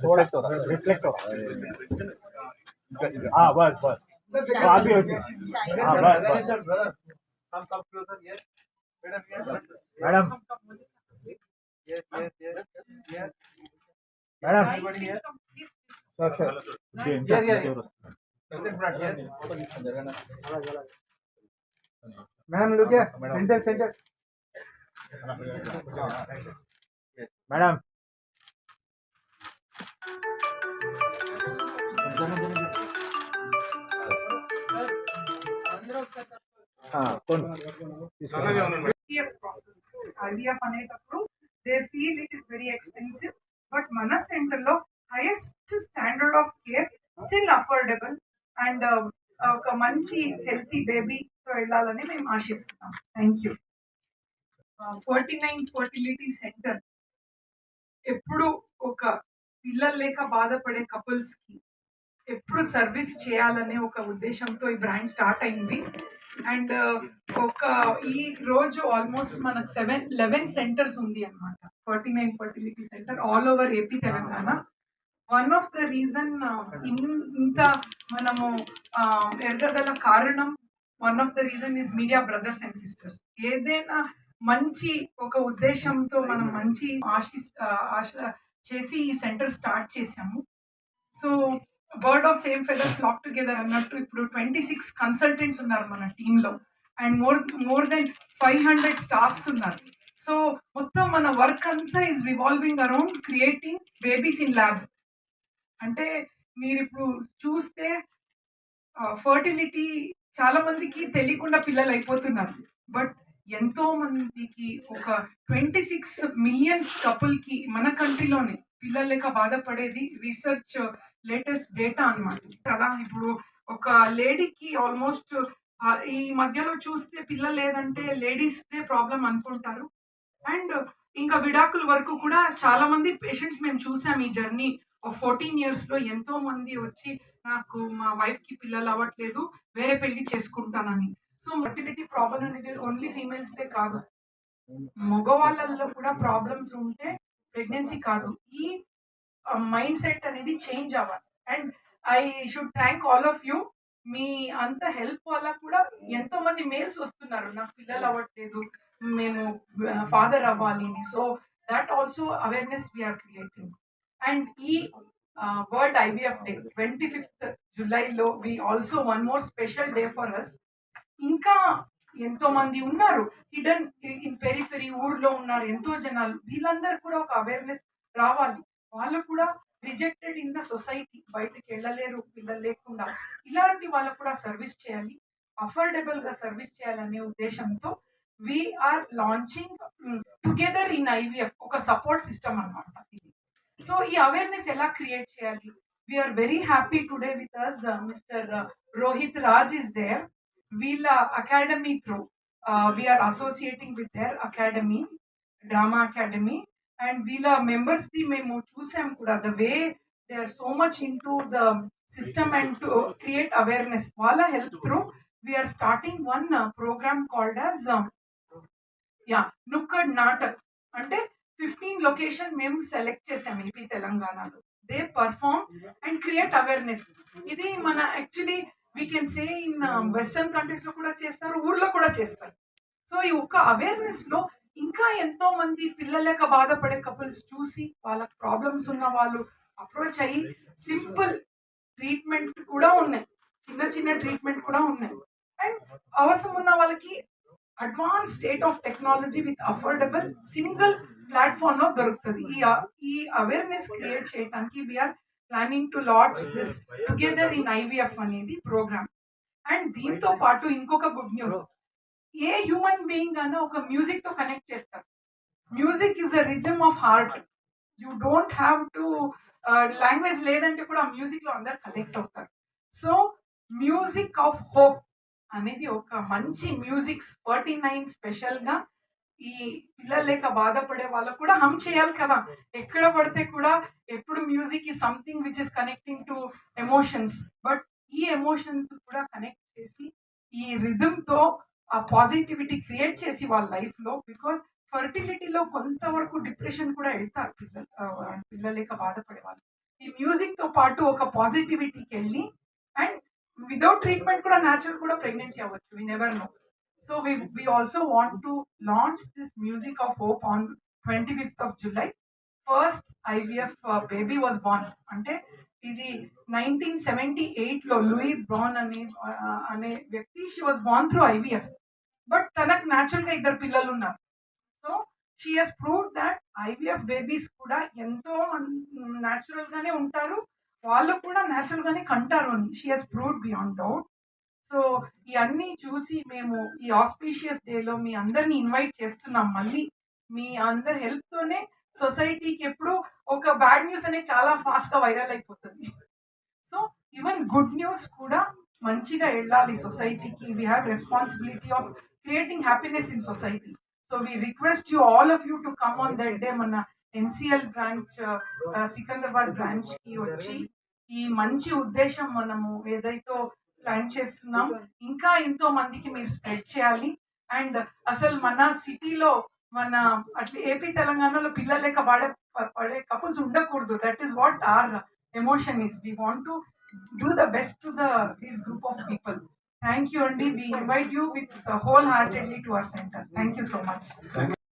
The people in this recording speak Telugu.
रिफ्लेक्टर हाँ बस बस आप भी वैसे हाँ बस बस madam madam sir sir. Ma'am look centre centre madam IVF అనేటప్పుడు they feel it is very expensive but మన సెంటర్లో highest standard of care still affordable and ఒక మంచి హెల్తీ బేబీతో వెళ్ళాలని మేము ఆశిస్తున్నాం. Thank you forty nine fertility centre ఎప్పుడు ఒక పిల్లలు లేక బాధపడే కపుల్స్కి ఎప్పుడు సర్వీస్ చేయాలనే ఒక ఉద్దేశంతో ఈ బ్రాండ్ స్టార్ట్ అయింది. అండ్ uh, ఒక ఈ రోజు ఆల్మోస్ట్ మనకు సెవెన్ లెవెన్ సెంటర్స్ ఉంది అనమాట forty nine fertility centre all over AP Telangana. One of the reason uh, ఇంత మనము uh, ఎదగల కారణం one of the reason is media brothers and sisters. ఏదైనా మంచి ఒక ఉద్దేశంతో మనం మంచి ఆశి ఆశ చేసి ఈ సెంటర్ స్టార్ట్ చేసాము so bird of same feather flock together అన్నట్టు ఇప్పుడు ట్వంటీ సిక్స్ కన్సల్టెంట్స్ ఉన్నారు మన టీంలో and more more than five hundred staffs ఉన్నారు. సో మొత్తం మన వర్క్ అంతా is revolving around creating babies in lab అంటే మీరు ఇప్పుడు చూస్తే ఫర్టిలిటీ చాలా మందికి తెలియకుండా పిల్లలు అయిపోతున్నారు. బట్ ఎంతో మందికి ఒక ట్వంటీ సిక్స్ మిలియన్స్ కపుల్కి మన కంట్రీలోనే పిల్లలు లెక్క బాధపడేది రీసెర్చ్ లేటెస్ట్ డేటా అనమాట కదా ఇప్పుడు ఒక లేడీకి ఆల్మోస్ట్ uh, ఈ మధ్యలో చూస్తే పిల్లలు లేదంటే లేడీస్దే ప్రాబ్లం అనుకుంటారు. అండ్ ఇంకా విడాకుల వరకు కూడా చాలా మంది పేషెంట్స్ మేము చూసాం ఈ జర్నీ ఫోర్టీన్ ఇయర్స్లో ఎంతో మంది వచ్చి నాకు మా వైఫ్కి పిల్లలు అవ్వట్లేదు వేరే పెళ్ళి చేసుకుంటానని. సో ఫర్టిలిటీ ప్రాబ్లం అనేది ఓన్లీ ఫీమేల్స్దే కాదు. మగవాళ్ళల్లో కూడా ప్రాబ్లమ్స్ ఉంటే ప్రెగ్నెన్సీ కాదు. మైండ్ సెట్ అనేది చేంజ్ అవ్వాలి. And I should thank all of you. మీ అంత హెల్ప్ వల్ల కూడా ఎంతో మంది మేల్స్ వస్తున్నారు. నాకు పిల్లలు అవ్వట్లేదు. మేము ఫాదర్ అవ్వాలి అని. So that also awareness we're creating and ఈ world IVF day twenty fifth జూలైలో we also one more special day for us ఇంకా ఎంతో మంది ఉన్నారు. హిడెన్ ఇన్ పెరిఫెరీ ఊర్లో ఉన్నారు. ఎంతో జనాలు. వీళ్ళందరూ కూడా ఒక అవేర్నెస్ రావాలి. వాళ్ళు కూడా రిజెక్టెడ్ ఇన్ ద సొసైటీ బయటకు వెళ్ళలేరు పిల్లలు లేకుండా. ఇలాంటి వాళ్ళకు కూడా సర్వీస్ చేయాలి. అఫోర్డబుల్గా సర్వీస్ చేయాలనే ఉద్దేశంతో we're launching together in IVF ఒక సపోర్ట్ సిస్టమ్ అన్నమాట ఇది. సో ఈ అవేర్నెస్ ఎలా క్రియేట్ చేయాలి? We're very happy today with us mister Rohit Raj is there వీళ్ళ academy through we're associating with their academy drama academy and వీళ్ళ మెంబర్స్ ది మేము చూసాం కూడా the way they are so much into the system and to create awareness వాళ్ళ help through we're starting one programme called as ya nukkad natak అంటే ఫిఫ్టీన్ లొకేషన్ మేము సెలెక్ట్ చేసాం ఏపీ తెలంగాణలో. They perform and create awareness ఇది మన actually we can say in western కంట్రీస్లో కూడా చేస్తారు ఊర్లో కూడా చేస్తారు. సో ఈ ఒక్క అవేర్నెస్లో ఇంకా ఎంతో మంది పిల్లలేక బాధపడే కపుల్స్ చూసి వాళ్ళకి ప్రాబ్లమ్స్ ఉన్న వాళ్ళు అప్రోచ్ అయ్యి సింపుల్ ట్రీట్మెంట్ కూడా ఉన్నాయి. చిన్న చిన్న ట్రీట్మెంట్ కూడా ఉన్నాయి. అండ్ అవసరం ఉన్న వాళ్ళకి advance state of technology with affordable single ప్లాట్ఫామ్లో దొరుకుతుంది. ఈ ఈ అవేర్నెస్ క్రియేట్ చేయడానికి we're planning to launch this together in IVF అనేది ప్రోగ్రామ్ అండ్ దీంతో పాటు ఇంకొక good news a human being అన్న ఒక మ్యూజిక్తో కనెక్ట్ చేస్తారు. Music is the rhythm of heart you don't have to language లేదంటే కూడా ఆ మ్యూజిక్లో అందరు కనెక్ట్ అవుతారు. సో మ్యూజిక్ ఆఫ్ హోప్ అనేది ఒక మంచి మ్యూజిక్ ఫార్టీ నైన్ స్పెషల్గా ఈ పిల్లలు లేక బాధపడే వాళ్ళకు కూడా హమ్ చేయాలి కదా. ఎక్కడ పడితే కూడా ఎప్పుడు మ్యూజిక్ ఈ something which is connecting to emotions but ఈ ఎమోషన్ కూడా కనెక్ట్ చేసి ఈ రిధమ్తో ఆ పాజిటివిటీ క్రియేట్ చేసి వాళ్ళ లైఫ్లో బికాస్ ఫర్టిలిటీలో కొంతవరకు డిప్రెషన్ కూడా వెళ్తారు పిల్లలు పిల్లలేక బాధపడే వాళ్ళు. ఈ మ్యూజిక్తో పాటు ఒక పాజిటివిటీకి వెళ్ళి అండ్ వితౌట్ ట్రీట్మెంట్ కూడా న్యాచురల్ కూడా ప్రెగ్నెన్సీ అవ్వచ్చు. We never know so we we also want to launch this music of hope on twenty fifth of July first IVF baby was born అంటే ఇది నైన్టీన్ సెవెంటీ ఎయిట్లో లూయి బ్రాన్ అనే అనే వ్యక్తి she was born through IVF but తనకు న్యాచురల్గా ఇద్దరు పిల్లలు ఉన్నారు so she has prove that IVF babies కూడా ఎంతో న్యాచురల్ గానే ఉంటారు. వాళ్ళు కూడా న్యాచురల్ గానే కంటారు అని she has proved beyond doubt so ఇవన్నీ చూసి మేము ఈ ఆస్పీషియస్ డేలో మీ అందరిని ఇన్వైట్ చేస్తున్నాం. మళ్ళీ మీ అందరి హెల్ప్తోనే సొసైటీకి ఎప్పుడు ఒక బ్యాడ్ న్యూస్ అనేది చాలా ఫాస్ట్గా వైరల్ అయిపోతుంది. సో ఈవెన్ గుడ్ న్యూస్ కూడా మంచిగా వెళ్ళాలి సొసైటీకి. We have responsibility of creating happiness in society so we request you all of you to come on that day మన ఎన్సిఎల్ బ్రాంచ్ uh, సికింద్రాబాద్ బ్రాంచ్కి వచ్చి ఈ మంచి ఉద్దేశం మనము ఏదైతే ప్లాన్ చేస్తున్నాం ఇంకా ఎంతో మందికి మీరు స్ప్రెడ్ చేయాలి. అండ్ అసలు మన సిటీలో మన అట్లా ఏపీ తెలంగాణలో పిల్లలు లేక పడే పడే కపుల్స్ ఉండకూడదు. That is what our emotion is we want to do the best to the this group of people thank you అండి we invite you with whole heartedly to our centre thank you so much